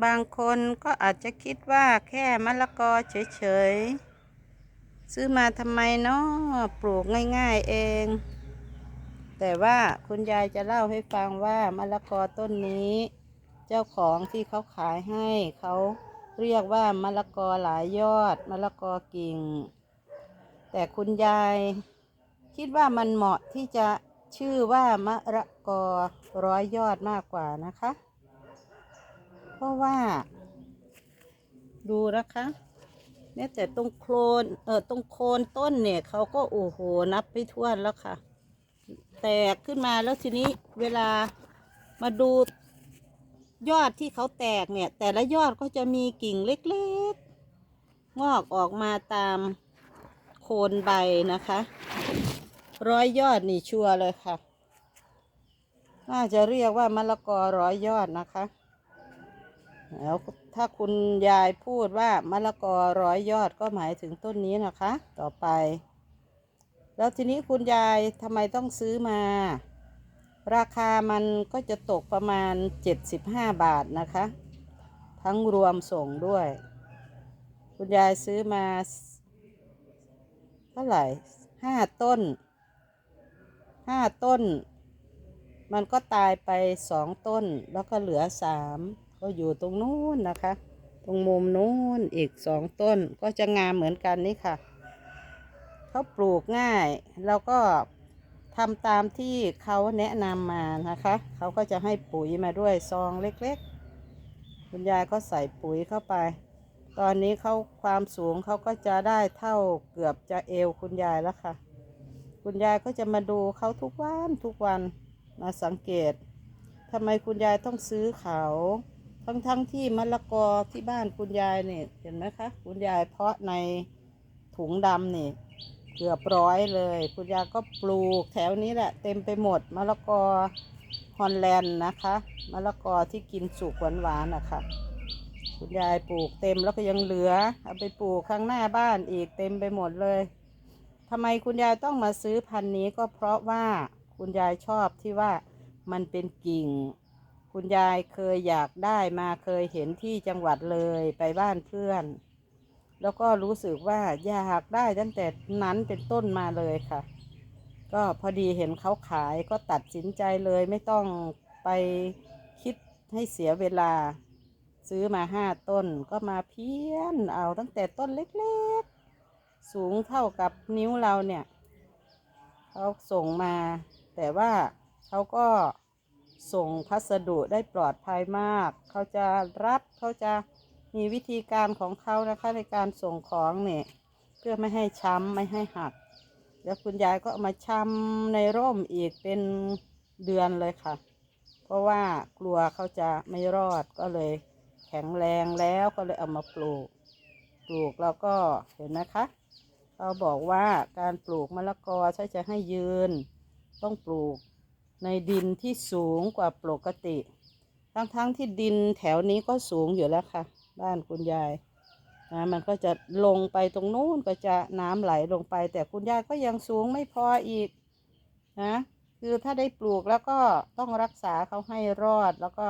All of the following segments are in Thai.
บางคนก็อาจจะคิดว่าแค่มะละกอเฉยๆ ซื้อมาทำไมเนาะปลูกง่ายๆเอง แต่ว่าคุณยายจะเล่าให้ฟังว่ามะละกอต้นนี้ เจ้าของที่เขาขายให้เขาเรียกว่ามะละกอหลายยอดมะละกอกิ่ง แต่คุณยายคิดว่ามันเหมาะที่จะชื่อว่ามะละกอร้อยยอดมากกว่านะคะ ราะว่า ดูนะคะเนี่ยแต่ตรงโคลนเออตรงโคนต้นเนี่ยเขาก็โอ้โหนับไม่ถ้วนแล้วค่ะ แตกขึ้นมาแล้วทีนี้เวลามาดูยอดที่เขาแตกเนี่ย แต่ละยอดก็จะมีกิ่งเล็กๆ งอกออกมาตามโคนใบนะคะ ร้อยยอดนี่ชัวร์เลยค่ะ น่าจะเรียกว่ามะละกอร้อยยอดนะคะ แล้วถ้าคุณยายพูดว่ามะละกอร้อยยอดก็หมายถึงต้นนี้นะคะ ต่อไป แล้วทีนี้คุณยายทำไมต้องซื้อมา ราคามันก็จะตกประมาณ 75 บาทนะคะ ทั้งรวมส่งด้วย คุณยายซื้อมา เท่าไหร่ห้าต้นห้าต้น มันก็ตายไปสองต้นแล้วก็เหลือสาม ก็อยู่ตรงนู้นนะคะ ตรงมุมนู้นอีกสองต้นก็จะงามเหมือนกันนี่ค่ะเขาปลูกง่ายแล้วก็ทำตามที่เขาแนะนำมานะคะ เขาก็จะให้ปุ๋ยมาด้วยซองเล็กๆ คุณยายก็ใส่ปุ๋ยเข้าไป ตอนนี้เขาความสูงเขาก็จะได้เท่าเกือบจะเอวคุณยายแล้วค่ะ คุณยายก็จะมาดูเขาทุกวันทุกวันมาสังเกตทำไมคุณยายต้องซื้อเขา ทั้งๆทที่มะละกอที่บ้านคุณยายเนี่ยเห็นไหมคะ คุณยายเพาะในถุงดำนี่เกือบร้อยเลย คุณยายก็ปลูกแถวนี้แหละ เต็มไปหมดมะละกอฮอลแลนด์นะคะมะละกอที่กินสุกหวานๆนะคะคุณยายปลูกเต็มแล้วก็ยังเหลือเอาไปปลูกข้างหน้าบ้านอีกเต็มไปหมดเลยทำไมคุณยายต้องมาซื้อพันธุ์นี้ก็เพราะว่าคุณยายชอบที่ว่ามันเป็นกิ่ง คุณยายเคยอยากได้มาเคยเห็นที่จังหวัดเลยไปบ้านเพื่อน แล้วก็รู้สึกว่าอยากได้ตั้งแต่นั้นเป็นต้นมาเลยค่ะ ก็พอดีเห็นเขาขายก็ตัดสินใจเลยไม่ต้องไปคิดให้เสียเวลา ซื้อมาห้าต้นก็มาเพี้ยนเอาตั้งแต่ต้นเล็กๆ สูงเท่ากับนิ้วเราเนี่ยเขาส่งมา แต่ว่าเขาก็ ส่งพัสดุได้ปลอดภัยมาก เขาจะรัดเขาจะมีวิธีการของเขานะคะในการส่งของเนี่ยเพื่อไม่ให้ช้ำไม่ให้หัก แล้วคุณยายก็เอามาชำในร่มอีกเป็นเดือนเลยค่ะ เพราะว่ากลัวเขาจะไม่รอดก็เลย แข็งแรงแล้วก็เลยเอามาปลูก ปลูกแล้วก็เห็นนะคะเขาบอกว่าการปลูกมะละกอถ้าจะให้ยืน ต้องปลูก ในดินที่สูงกว่าปกติ ทั้งๆทที่ดินแถวนี้ก็สูงอยู่แล้วค่ะ บ้านคุณยายนะมันก็จะลงไปตรงนู้นก็จะน้ำไหลลงไป แต่คุณยายก็ยังสูงไม่พออีกนะคือถ้าได้ปลูกแล้วก็ต้องรักษาเขาให้รอดแล้วก็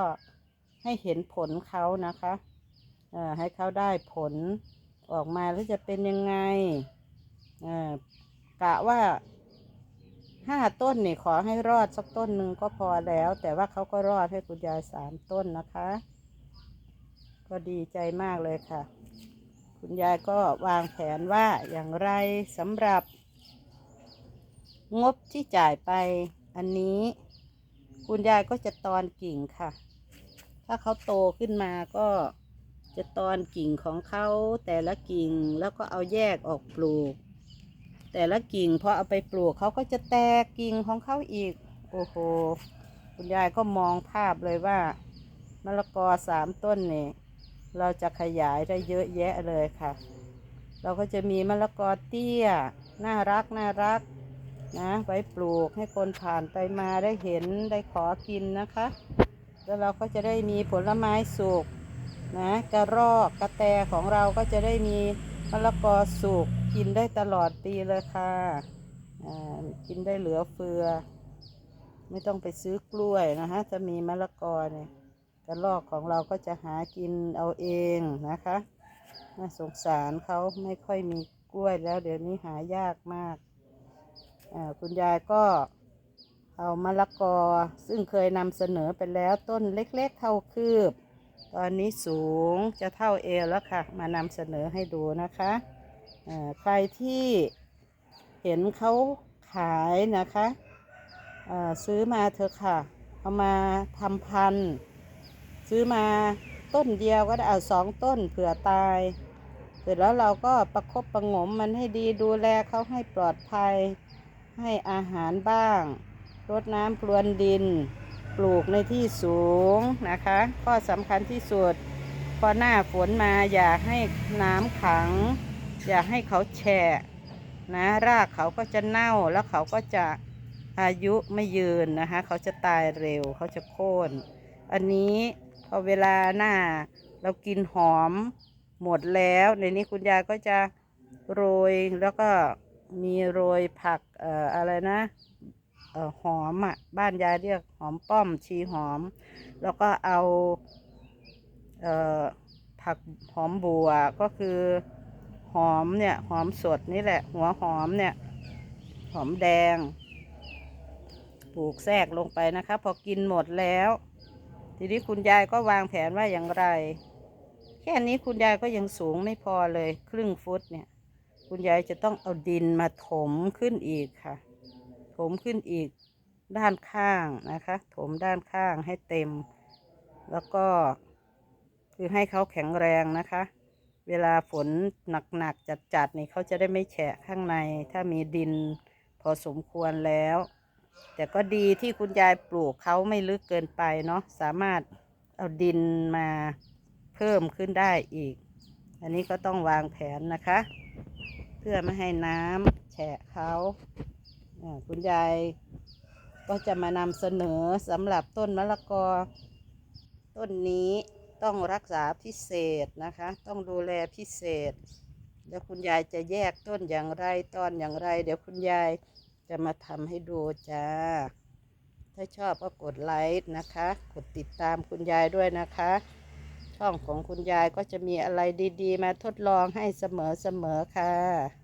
ให้เห็นผลเขานะคะอ่อให้เขาได้ผลออกมาแล้วจะเป็นยังไงอ่อกะว่า ห้าต้นนี่ขอให้รอดสักต้นหนึ่งก็พอแล้ว แต่ว่าเขาก็รอดให้คุณยายสามต้นนะคะ ก็ดีใจมากเลยค่ะ คุณยายก็วางแผนว่าอย่างไรสำหรับ งบที่จ่ายไปอันนี้ คุณยายก็จะตอนกิ่งค่ะ ถ้าเขาโตขึ้นมาก็จะตอนกิ่งของเขาแต่ละกิ่งแล้วก็เอาแยกออกปลูก แต่ละกิ่งพอเอาไปปลูกเขาก็จะแตกกิ่งของเขาอีก โอ้โห คุณยายก็มองภาพเลยว่ามะละกอสามต้นนี่เราจะขยายได้เยอะแยะเลยค่ะ เราก็จะมีมะละกอเตี้ย น่ารักน่ารักนะไว้ปลูกให้คนผ่านไปมาได้เห็นได้ขอกินนะคะ แล้วเราก็จะได้มีผลไม้สุกนะกระรอกกระแตของเราก็จะได้มีมะละกอสุก กินได้ตลอดปีเลยค่ะอ่ากินได้เหลือเฟือ ไม่ต้องไปซื้อกล้วยนะคะจะมีมะละกอเนี่ยกระรอกของเราก็จะหากินเอาเองนะคะน่าสงสารเขาไม่ค่อยมีกล้วยแล้ว เดี๋ยวนี้หายากมากอ่าคุณยายก็เอามะละกอซึ่งเคยนำเสนอไปแล้วต้นเล็กๆเท่าคืบ ตอนนี้สูงจะเท่าเอวแล้วค่ะ มานำเสนอให้ดูนะคะ ใครที่เห็นเขาขายนะคะซื้อมาเถอะค่ะ เอามาทำพันธุ์ซื้อมาต้นเดียวก็ได้เอาสองต้นเผื่อตาย เสร็จแล้วเราก็ประคบประงมมันให้ดีดูแลเขาให้ปลอดภัย ให้อาหารบ้างรดน้ำพรวนดิน ปลูกในที่สูงนะคะ ข้อสำคัญที่สุด พอหน้าฝนมาอย่าให้น้ำขัง อย่าให้เขาแฉะนะรากเขาก็จะเน่าแล้วเขาก็จะอายุไม่ยืนนะคะ เขาจะตายเร็วเขาจะโค่นอันนี้พอเวลาหน้าเรากินหอมหมดแล้วในนี้คุณยายก็จะโรยแล้วก็มีโรยผักเอ่ออะไรนะเอ่อหอมอะบ้านยายเรียกหอมป้อมชีหอม แล้วก็เอาเอ่อผักหอมบัวก็คือ หอมเนี่ย หอมสดนี่แหละ หัวหอมเนี่ย หอมแดง ปลูกแทรกลงไปนะคะ พอกินหมดแล้ว ทีนี้คุณยายก็วางแผนว่าอย่างไร แค่นี้คุณยายก็ยังสูงไม่พอเลย ครึ่งฟุตเนี่ย คุณยายจะต้องเอาดินมาถมขึ้นอีกค่ะ ถมขึ้นอีกด้านข้างนะคะ ถมด้านข้างให้เต็ม แล้วก็คือให้เขาแข็งแรงนะคะ เวลาฝนหนักๆจัดๆนี่เขาจะได้ไม่แฉะข้างใน ถ้ามีดินพอสมควรแล้ว แต่ก็ดีที่คุณยายปลูกเขาไม่ลึกเกินไปเนาะสามารถเอาดินมาเพิ่มขึ้นได้อีก อันนี้ก็ต้องวางแผนนะคะ เพื่อไม่ให้น้ำแฉะเขาอ่าคุณยายก็จะมานำเสนอสำหรับต้นมะละกอต้นนี้ ต้องรักษาพิเศษนะคะ ต้องดูแลพิเศษ แล้วคุณยายจะแยกต้นอย่างไรตอนอย่างไร เดี๋ยวคุณยายจะมาทำให้ดูจ้า ถ้าชอบก็กดไลค์นะคะ กดติดตามคุณยายด้วยนะคะ ช่องของคุณยายก็จะมีอะไรดี ๆ มาทดลองให้เสมอๆค่ะ